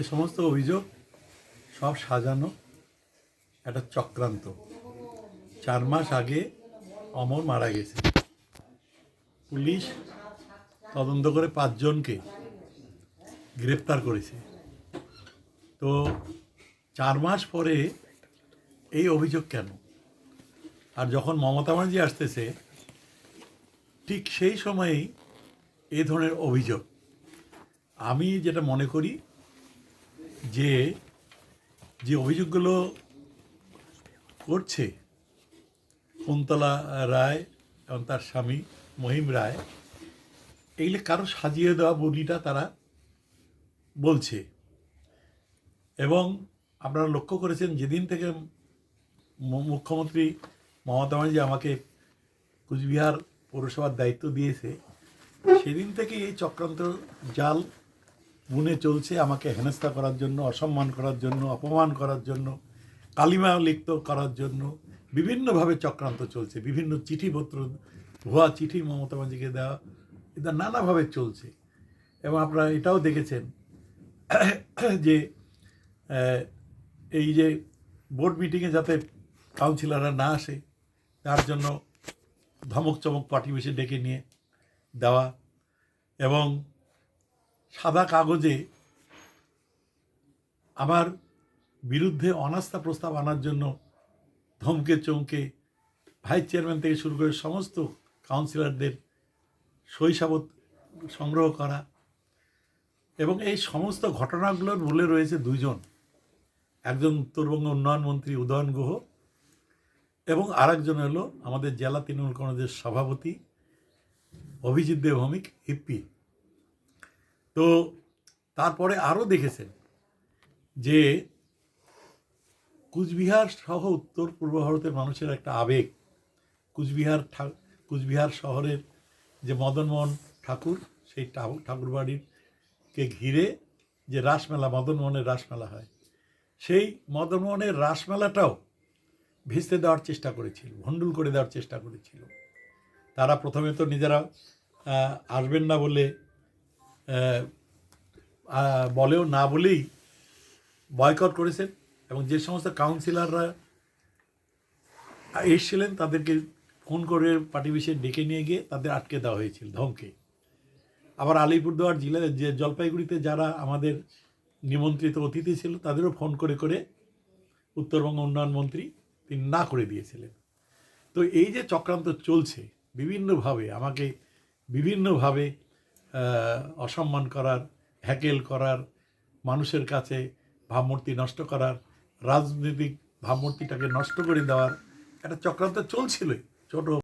এ সমস্ত অভিযোগ সব সাজানো একটা চক্রান্ত। চার মাস আগে অমর মারা গেছে। পুলিশ তদন্ত করে পাঁচজনকে গ্রেপ্তার করেছে। তো চার মাস পরে এই অভিযোগ কেন? আর যখন মমতা ব্যানার্জি আসতেছে, ঠিক সেই সময়েই এ ধরনের অভিযোগ। আমি যেটা মনে করি যে যে অভিযোগগুলো করছে, কুন্তলা রায় এবং তার স্বামী মহিম রায় এইগুলো কারও সাজিয়ে দেওয়া বডিটা তারা বলছে। এবং আপনারা লক্ষ্য করেছেন, যেদিন থেকে মুখ্যমন্ত্রী মমতা ব্যানার্জি আমাকে কুচবিহার পৌরসভার দায়িত্ব দিয়েছে, সেদিন থেকে এই চক্রান্ত জাল বুনে চলছে, আমাকে হেনস্থা করার জন্য, অসম্মান করার জন্য, অপমান করার জন্য, কালিমা লিপ্ত করার জন্য বিভিন্নভাবে চক্রান্ত চলছে। বিভিন্ন চিঠিপত্র, ভুয়া চিঠি মমতা ব্যানার্জিকে দেওয়া, এটা নানাভাবে চলছে। এবং আপনারা এটাও দেখেছেন যে এই যে বোর্ড মিটিংয়ে যাতে কাউন্সিলররা না আসে, তার জন্য ধমক চমক পার্টি বেশি ডেকে নিয়ে দেওয়া এবং সাদা কাগজে আমার বিরুদ্ধে অনাস্থা প্রস্তাব আনার জন্য ধমকে চমকে ভাইস চেয়ারম্যান থেকে শুরু করে সমস্ত কাউন্সিলরদের শৈশাবত সংগ্রহ করা এবং এই সমস্ত ঘটনাগুলোর মূলে রয়েছে দুজন একজন উত্তরবঙ্গ উন্নয়ন মন্ত্রী উদয়ন গুহ এবং আরেকজন হলো আমাদের জেলা তৃণমূল কংগ্রেসের সভাপতি অভিজিৎ দেব ভৌমিক, হিপ্পি। তো তারপরে আরও দেখেছেন যে কুচবিহার সহ উত্তর পূর্ব ভারতের মানুষের একটা আবেগ। কুচবিহার কুচবিহার শহরের যে মদনমোহন ঠাকুর, সেই ঠাকুর বাড়িরকে ঘিরে যে রাসমেলা, মদনমোহনের রাসমেলা হয়, সেই মদনমোহনের রাসমেলাটাও ভেস্তে দেওয়ার চেষ্টা করেছিল, ভণ্ডুল করে দেওয়ার চেষ্টা করেছিল। তারা প্রথমে তো নিজেরা আসবেন না বলে বলেও না বলেই বয়কট করেছেন এবং যে সমস্ত কাউন্সিলররা এসেছিলেন, তাদেরকে ফোন করে পার্টি বিষয়ে ডেকে নিয়ে গিয়ে তাদের আটকে দেওয়া হয়েছিল ধমকে। আবার আলিপুরদুয়ার জেলার যে জলপাইগুড়িতে যারা আমাদের নিমন্ত্রিত অতিথি ছিল, তাদেরও ফোন করে করে উত্তরবঙ্গ উন্নয়ন মন্ত্রী তিনি না করে দিয়েছিলেন। তো এই যে চক্রান্ত চলছে, বিভিন্নভাবে, আমাকে বিভিন্নভাবে অসম্মান করার, হ্যাকেল করার, মানুষের কাছে ভাবমূর্তি নষ্ট করার, রাজনৈতিক ভাবমূর্তিটাকে নষ্ট করে দেওয়ার একটা চক্রান্ত চলছিলই, ছোট